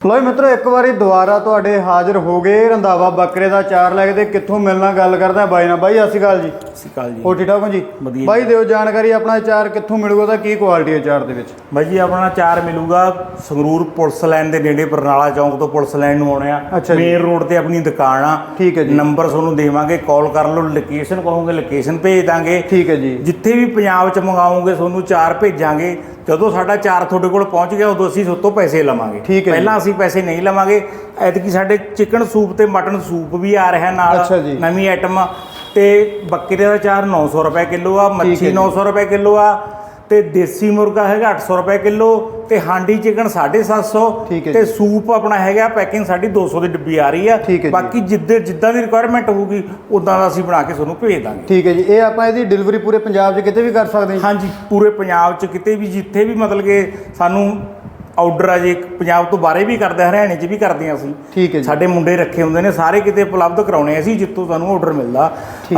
ਲੋ ਜੀ ਮਿੱਤਰੋ ਇੱਕ ਵਾਰੀ ਦੁਬਾਰਾ ਤੁਹਾਡੇ ਹਾਜ਼ਰ ਹੋ ਗਏ ਰੰਧਾਵਾ ਬੱਕਰੇ ਦਾ ਚਾਰ ਲੈ ਕੇ ਤੇ ਕਿੱਥੋਂ ਮਿਲਣਾ ਗੱਲ ਕਰਦਾ ਬਾਈ ਨਾਲ। ਬਾਈ ਸ਼੍ਰੀ ਅਕਾਲ ਜੀ। ਸਤਿ ਅਕਾਲ ਜੀ। ਹੋ ਠੀਕ ਠਾਕ ਹੋ ਜੀ? ਵਧੀਆ ਬਾਈ ਦਿਓ ਜਾਣਕਾਰੀ ਆਪਣਾ ਚਾਰ ਕਿੱਥੋਂ ਮਿਲੂਗਾ ਤਾਂ ਕੀ ਕੁਆਲਿਟੀ ਹੈ ਚਾਰ ਦੇ ਵਿੱਚ? ਬਾਈ ਜੀ ਆਪਣਾ ਚਾਰ ਮਿਲੂਗਾ ਸੰਗਰੂਰ ਪੁਲਿਸ ਲਾਈਨ ਦੇ ਨੇੜੇ ਬਰਨਾਲਾ ਚੌਂਕ ਤੋਂ ਪੁਲਿਸ ਲਾਈਨ ਨੂੰ ਆਉਣੇ ਆ। ਮੇਨ ਰੋਡ ਤੇ ਆਪਣੀ ਦੁਕਾਨ ਆ। ਠੀਕ ਹੈ ਜੀ। ਨੰਬਰ ਤੁਹਾਨੂੰ ਦੇਵਾਂਗੇ ਕਾਲ ਕਰ ਲਓ ਲੋਕੇਸ਼ਨ ਕਹੋਗੇ ਲੋਕੇਸ਼ਨ ਭੇਜ ਦਾਂਗੇ। ਠੀਕ ਹੈ ਜੀ। ਜਿੱਥੇ ਵੀ ਪੰਜਾਬ ਚ ਮੰਗਾਓਗੇ ਤੁਹਾਨੂੰ ਚਾਰ ਭੇਜਾਂਗੇ। ਜਦੋਂ ਸਾਡਾ ਚਾਰ ਤੁਹਾਡੇ ਕੋਲ ਪਹੁੰਚ ਗਿਆ ਉਦੋਂ ਅਸੀਂ ਤੁਹਾਡੇ ਤੋਂ ਪੈਸੇ ਲਵਾਂਗੇ। ਠੀਕ ਹੈ ਜੀ। ਪਹਿਲਾਂ ਅਸੀਂ ਪੈਸੇ ਨਹੀਂ ਲਵਾਂਗੇ ਐਤਕੀ ਸਾਡੇ ਚਿਕਨ ਸੂਪ ਤੇ ਮਟਨ ਸੂਪ ਵੀ ਆ ਰਿਹਾ ਨਾਲ ਅੱਛਾ ਜੀ। ਨਵੀਂ ਆਈਟਮ ਤੇ ਬੱਕਰੇ ਦਾ ਚਾਰ 900 ਰੁਪਏ ਕਿਲੋ ਆ ਮੱਛੀ ਜੀ। 900 ਰੁਪਏ ਕਿਲੋ ਆ ਤੇ ਦੇਸੀ ਮੁਰਗਾ ਹੈਗਾ 800 ਰੁਪਏ ਕਿਲੋ ਤੇ ਹਾਂਡੀ ਚਿਕਨ 750 ਠੀਕ ਹੈ ਤੇ। ਸੂਪ ਆਪਣਾ ਹੈਗਾ ਪੈਕਿੰਗ ਸਾਡੀ 200 ਦੀ ਡੱਬੀ ਆ ਰਹੀ ਆ ਠੀਕ ਹੈ ਜੀ। ਬਾਕੀ ਜਿੱਦੇ ਜਿੱਦਾਂ ਦੀ ਰਿਕੁਆਇਰਮੈਂਟ ਹੋਊਗੀ ਉਦਾਂ ਦਾ ਅਸੀਂ ਬਣਾ ਕੇ ਤੁਹਾਨੂੰ ਭੇਜ ਦਾਂਗੇ ਠੀਕ ਹੈ ਜੀ ਇਹ ਆਪਾਂ ਇਹਦੀ ਡਿਲੀਵਰੀ ਪੂਰੇ ਪੰਜਾਬ 'ਚ ਕਿਤੇ ਵੀ ਕਰ ਸਕਦੇ ਹਾਂ ਹਾਂਜੀ ਪੂਰੇ ਪੰਜਾਬ 'ਚ ਕਿਤੇ ਵੀ ਜਿੱਥੇ ਵੀ ਮਤਲਬ ਕਿ ਸਾਨੂੰ ਆਰਡਰ ਆ ਜੇ ਪੰਜਾਬ ਤੋਂ ਬਾਹਰੇ ਵੀ ਕਰਦੇ ਹਰਿਆਣੇ 'ਚ ਵੀ ਕਰਦੇ ਅਸੀਂ ਠੀਕ ਹੈ ਜੀ। ਸਾਡੇ ਮੁੰਡੇ ਰੱਖੇ ਹੁੰਦੇ ਨੇ ਸਾਰੇ ਕਿਤੇ ਉਪਲਬਧ ਕਰਾਉਣੇ ਅਸੀਂ ਜਿੱਥੋਂ ਸਾਨੂੰ ਆਰਡਰ ਮਿਲਦਾ।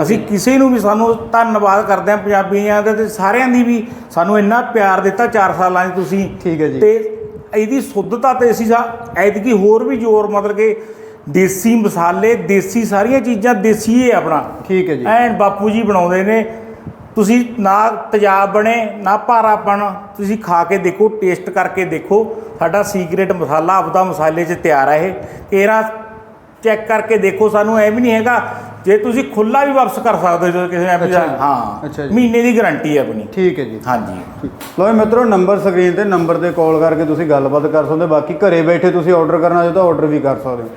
ਅਸੀਂ ਕਿਸੇ ਨੂੰ ਵੀ ਸਾਨੂੰ ਧੰਨਵਾਦ ਕਰਦੇ ਹਾਂ ਪੰਜਾਬੀਆਂ ਦਾ ਤੇ ਸਾਰਿਆਂ ਦੀ ਵੀ ਸਾਨੂੰ ਇੰਨਾ ਪਿਆਰ ਦਿੱਤਾ 4 ਸਾਲਾਂ 'ਚ ਤੁਸੀਂ। ਠੀਕ ਹੈ ਜੀ। ਤੇ ਇਹਦੀ ਸ਼ੁੱਧਤਾ ਤੇ ਅਸੀਂ ਸਾ- ਐਤਕੀ ਹੋਰ ਵੀ ਜ਼ੋਰ ਮਤਲਬ ਕਿ ਦੇਸੀ ਮਸਾਲੇ ਦੇਸੀ ਸਾਰੀਆਂ ਚੀਜ਼ਾਂ ਦੇਸੀ ਹੈ ਆਪਣਾ। ਠੀਕ ਹੈ ਜੀ। ਐਨ ਬਾਪੂ ਜੀ ਬਣਾਉਂਦੇ ਨੇ ਤੁਸੀਂ ਨਾ ਤੇਜ਼ਾਬ ਬਣੇ ਨਾ ਭਾਰਾਪਣ ਤੁਸੀਂ ਖਾ ਕੇ ਦੇਖੋ ਟੇਸਟ ਕਰਕੇ ਦੇਖੋ। ਸਾਡਾ ਸੀਕ੍ਰੇਟ ਮਸਾਲਾ ਆਪਦਾ ਮਸਾਲੇ 'ਚ ਤਿਆਰ ਹੈ ਇਹ। ਕੇਰਾ ਚੈੱਕ ਕਰਕੇ ਦੇਖੋ ਸਾਨੂੰ ਐ ਵੀ ਨਹੀਂ ਹੈਗਾ ਜੇ ਤੁਸੀਂ ਖੁੱਲਾ ਵੀ ਵਾਪਸ ਕਰ ਸਕਦੇ ਹੋ ਕਿਸੇ ਨੇ ਜੀ। ਹਾਂ ਅੱਛਾ ਜੀ। ਮਹੀਨੇ ਦੀ ਗਾਰੰਟੀ ਹੈ ਆਪਣੀ। ਠੀਕ ਹੈ ਜੀ। ਹਾਂਜੀ। ਲੋ ਮਿੱਤਰੋ ਨੰਬਰ ਸਕਰੀਨ ਤੇ ਨੰਬਰ ਤੇ ਕਾਲ ਕਰਕੇ ਤੁਸੀਂ ਗੱਲਬਾਤ ਕਰ ਸਕਦੇ। ਬਾਕੀ ਘਰੇ ਬੈਠੇ ਤੁਸੀਂ ਆਰਡਰ ਕਰਨਾ ਚਾਹੋ ਤਾਂ ਆਰਡਰ ਵੀ ਕਰ ਸਕਦੇ ਹੋ।